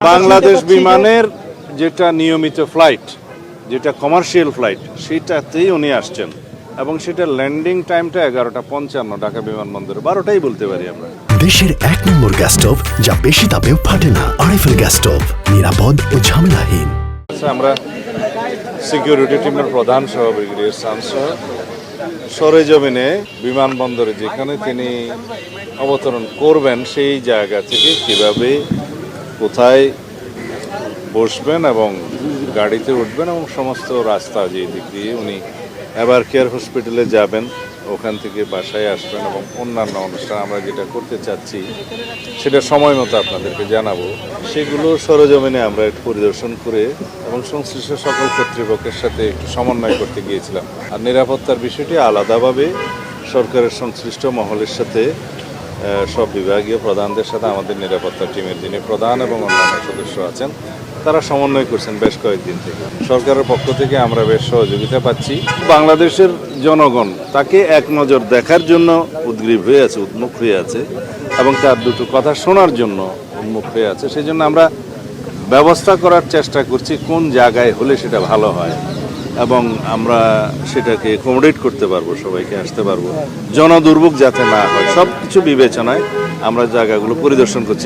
বাংলাদেশ বিমানের যেটা নিয়মিত ফ্লাইট যেটা কমার্শিয়াল ফ্লাইট সেটাতেই উনি আসছেন। এবং সেটা ল্যান্ডিং টাইমটা এগারোটা পঞ্চান্ন ঢাকা বিমানবন্দরে বারোটাই বলতে পারি আমরা। দেশের এক নম্বর গ্যাস স্টোভ যা বেশি তাপেও ফাটে না। আরএফএল গ্যাস স্টোভ নিরাপদ ও ঝামেলাহীন। আচ্ছা আমরা সিকিউরিটি টিমের প্রধান সহ ব্রিগেডিয়ার সামসহ সরেজমিনে বিমানবন্দরে যেখানে তিনি অবতরণ করবেন সেই জায়গা থেকে কীভাবে কোথায় বসবেন এবং গাড়িতে উঠবেন এবং সমস্ত রাস্তা যে দিক দিয়ে উনি এবার কেয়ার হসপিটালে যাবেন, ওখান থেকে বাসায় আসবেন এবং অন্যান্য অনুষ্ঠান আমরা যেটা করতে চাচ্ছি, সেটা সময় মতো আপনাদেরকে জানাব। সেগুলো সরজমিনে আমরা একটু পরিদর্শন করে এবং সংশ্লিষ্ট সকল কর্তৃপক্ষের সাথে একটু সমন্বয় করতে গিয়েছিলাম। আর নিরাপত্তার বিষয়টি আলাদাভাবে সরকারের সংশ্লিষ্ট মহলের সাথে সব বিভাগীয় প্রধানদের সাথে আমাদের নিরাপত্তা টিমের যিনি প্রধান এবং অন্যান্য সদস্য আছেন, তারা সমন্বয় করছেন বেশ কয়েকদিন থেকে। সরকারের পক্ষ থেকে আমরা বেশ সহযোগিতা পাচ্ছি। বাংলাদেশের জনগণ তাকে এক নজর দেখার জন্য উদ্গ্রীব হয়ে আছে উন্মুখ হয়ে আছে এবং তার দুটো কথা শোনার জন্য উন্মুখ হয়ে আছে। সেই জন্য আমরা ব্যবস্থা করার চেষ্টা করছি, কোন জায়গায় হলে সেটা ভালো হয়। এবং আমরা সেটাকে অ্যাকোমোডেট করতে পারব, সবাইকে আসতে পারব। জনদুর্ভোগ যাতে না হয় সব কিছু বিবেচনায় আমরা জায়গাগুলো পরিদর্শন করছি।